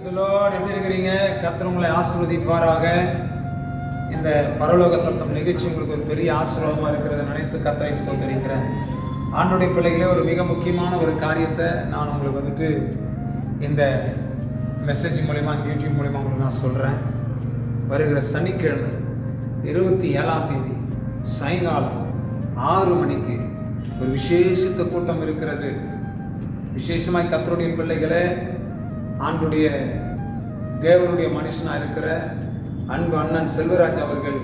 சிலோர் எப்படி இருக்கிறீங்க கத்தர் உங்களை ஆசீர்வதிப்பாராக. இந்த பரலோக சத்தம் நிகழ்ச்சி உங்களுக்கு ஒரு பெரிய ஆசீர்வாதமாக இருக்கிறத நினைத்து கத்தரை ஸ்தோத்தரிக்கிறேன். ஆண்டுடைய பிள்ளைகளே ஒரு மிக முக்கியமான ஒரு காரியத்தை நான் உங்களுக்கு வந்துட்டு இந்த மெசேஜ் மூலிமா யூடியூப் மூலிமா உங்களுக்கு நான் சொல்கிறேன் வருகிற சனிக்கிழமை இருபத்தி ஏழாம் தேதி சாயங்காலம் ஆறு மணிக்கு ஒரு விசேஷித்த கூட்டம் இருக்கிறது. விசேஷமாக கத்தருடைய பிள்ளைகளை ஆண்டுடைய தேவனுடைய மனுஷனாக இருக்கிற அன்பு அண்ணன் செல்வராஜ் அவர்கள்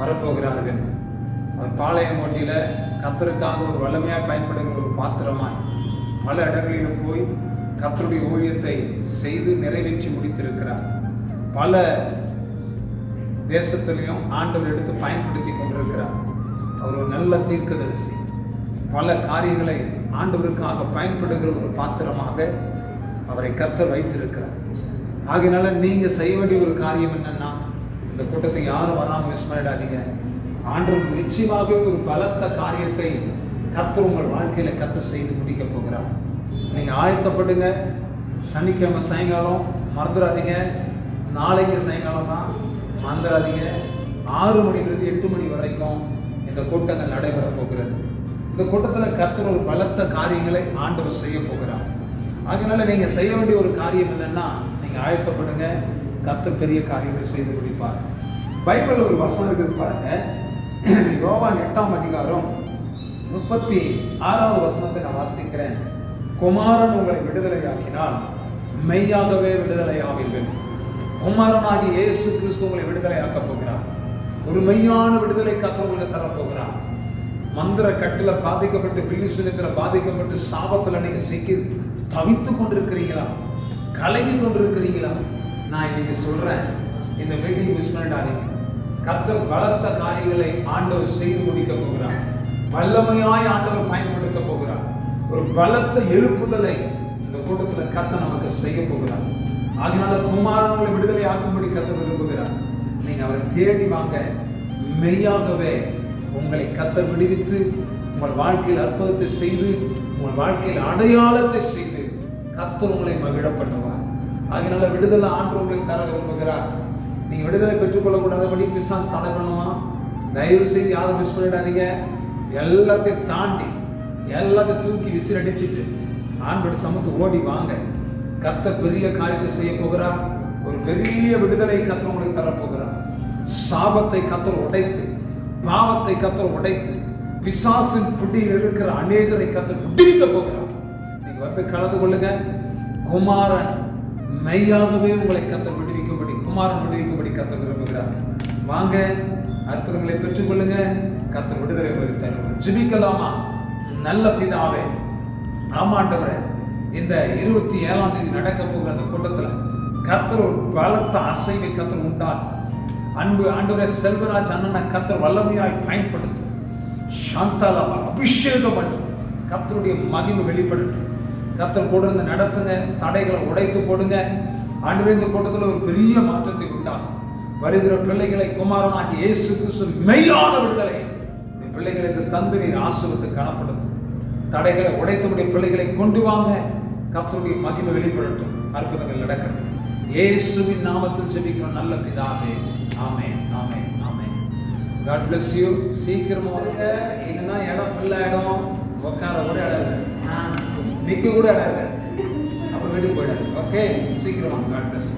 வரப்போகிறார்கள். அவர் பாளையம் ஒட்டியில் கத்தருக்காக ஒரு வல்லமையாக பயன்படுகிற ஒரு பாத்திரமாய் பல இடங்களிலும் போய் கத்தருடைய ஊழியத்தை செய்து நிறைவேற்றி முடித்திருக்கிறார். பல தேசத்திலையும் ஆண்டவர் எடுத்து பயன்படுத்தி கொண்டிருக்கிறார். அவர் ஒரு நல்ல தீர்க்கதரிசி. பல காரியங்களை ஆண்டவருக்காக பயன்படுகிற ஒரு பாத்திரமாக அவரை கத்த வைத்திருக்கிறார். ஆகையினால நீங்கள் செய்ய வேண்டிய ஒரு காரியம் என்னன்னா இந்த கூட்டத்தை யாரும் வராமல் மிஸ் பண்ணிடாதீங்க. ஆண்டவர் நிச்சயமாகவே ஒரு பலத்த காரியத்தை கத்தர் உங்கள் வாழ்க்கையில் கத்த செய்து முடிக்க போகிறார். நீங்கள் ஆயத்தப்படுங்க. சனிக்கிழமை சாயங்காலம் மறந்துடாதீங்க. நாளைக்கு சாயங்காலம் தான் மறந்துடாதீங்க. ஆறு மணிலிருந்து எட்டு மணி வரைக்கும் இந்த கூட்டங்கள் நடைபெற போகிறது. இந்த கூட்டத்தில் கத்தர் ஒரு பலத்த காரியங்களை ஆண்டவர் செய்ய போகிறார். அதனால நீங்கள் செய்ய வேண்டிய ஒரு காரியம் என்னென்னா நீங்கள் ஆயத்தப்படுங்க. கத்து பெரிய காரியங்களை செய்து முடிப்பார். பைபிள் ஒரு வசனம் இருக்குது பாருங்க. யோவான் எட்டாம் அதிகாரம் முப்பத்தி ஆறாவது வசனத்தை நான் வாசிக்கிறேன். குமாரன் உங்களை விடுதலையாக்கினால் மெய்யாகவே விடுதலையாவீர்கள். குமாரனாகி இயேசு கிறிஸ்து உங்களை விடுதலையாக்கப் போகிறார். ஒரு மெய்யான விடுதலை கத்த உங்களுக்கு தரப்போகிறார் மந்திர கட்டில பாதிக்கப்பட்டு பில்லிசுலத்தில் பாதிக்கப்பட்டு சாபத்தில் நீங்க சிக்கி தவித்து கொண்டிருக்கிறீங்களா? கலங்கி கொண்டிருக்கிறீங்களா? நான் இன்னைக்கு சொல்றேன். இந்த மீட்டிங் மிஸ் பண்ணிடாதீங்க. கத்தர் பலத்த காரியங்களை ஆண்டவர் செய்து முடிக்க போகிறார். வல்லமையாய் ஆண்டவர் பயன்படுத்த போகிறார். ஒரு பலத்த எழுப்புதலை இந்த கூட்டத்தில் கத்த நமக்கு செய்ய போகிறார். அதனால குமாரங்களை விடுதலை ஆக்கும்படி கத்த விரும்புகிறார். நீங்க அவரை தேடி வாங்க. மெய்யாகவே உங்களை கத்தர் விடுவித்து உங்கள் வாழ்க்கையில் அற்புதத்தை செய்து உங்கள் வாழ்க்கையில் அடையாளத்தை செய்து கத்தர் உங்களை மகிழ பண்ணுவார். அதனால விடுதலை ஆண்டு உங்களை தர விரும்புகிறார். நீங்க விடுதலை பெற்றுக்கொள்ளக்கூடாதபடி பிசாஸ் தடை பண்ணுவான். தயவு செய்து யாரும் மிஸ் பண்ணிடாதீங்க. எல்லாத்தையும் தாண்டி எல்லாத்தையும் தூக்கி விசில் அடிச்சுட்டு ஆண்படி சமத்து ஓடி வாங்க. கத்த பெரிய காரியத்தை செய்ய போகிறார். ஒரு பெரிய விடுதலை கத்தர் உங்களுக்கு தரப்போகிறார் சாபத்தை கத்தர் உடைத்து பாவத்தை கத்தர் உடைத்து பிசாசின் பிடியில் இருக்கிற அநேகரை கத்தர் விடுவிக்க போகிறார். நீங்க வந்து கலந்து கொள்ளுங்க. குமாரன் மெய்யாகவே உங்களை கத்தர் விடுவிக்கும்படி குமாரன் விடுவிக்கும்படி கத்தர் விரும்புகிறார். வாங்க அற்புதங்களை பெற்றுக்கொள்ளுங்க கத்தர் விடுதலை உங்களுக்கு தருவார். ஜிபிக்கலாமா? நல்ல பிதாவே ஆமாண்டவரே இந்த இருபத்தி ஏழாம் தேதி நடக்க போகிற அந்த கூட்டத்தில் கத்தர் பலத்த அசைவை கத்தர் உண்டாக்கும் அன்பு ஆண்டவரே செல்வராஜ் அண்ணனை கத்தர் வல்லமையாய் பயன்படுத்தும் சாந்தாலமா அபிஷேகம் பண்ணும் கத்தருடைய மகிமை வெளிப்படட்டும். கத்தர் கூட இருந்து நடத்துங்க தடைகளை உடைத்து போடுங்க. ஆண்டவரே இந்த கூட்டத்தில் ஒரு பெரிய மாற்றத்தை உண்டாகும் வருகிற பிள்ளைகளை குமாரனாகி இயேசு கிறிஸ்து மெய்யான விடுதலை. இந்த பிள்ளைகளுக்கு தந்து நீர் ஆசிரியத்தை கனப்படுத்தும். தடைகளை உடைத்தபடி பிள்ளைகளை கொண்டு வாங்க. கத்தருடைய மகிமை வெளிப்படட்டும். அற்புதங்கள் நடக்கட்டும். இயேசுவின் நாமத்தில் செபிக்கிறோம். நல்ல பிதாவே. ஆமே ஆமே ஆமே காட் பிளஸ் யூ சீக்கிரமா வருங்க இல்லைன்னா இடம் ஃபுல்லாக இடம் உட்கார கூட இடம் இல்லை. நிற்க கூட இடம் இல்லை. அப்புறம் வீட்டுக்கு போயிடாது ஓகே சீக்கிரமா. God plus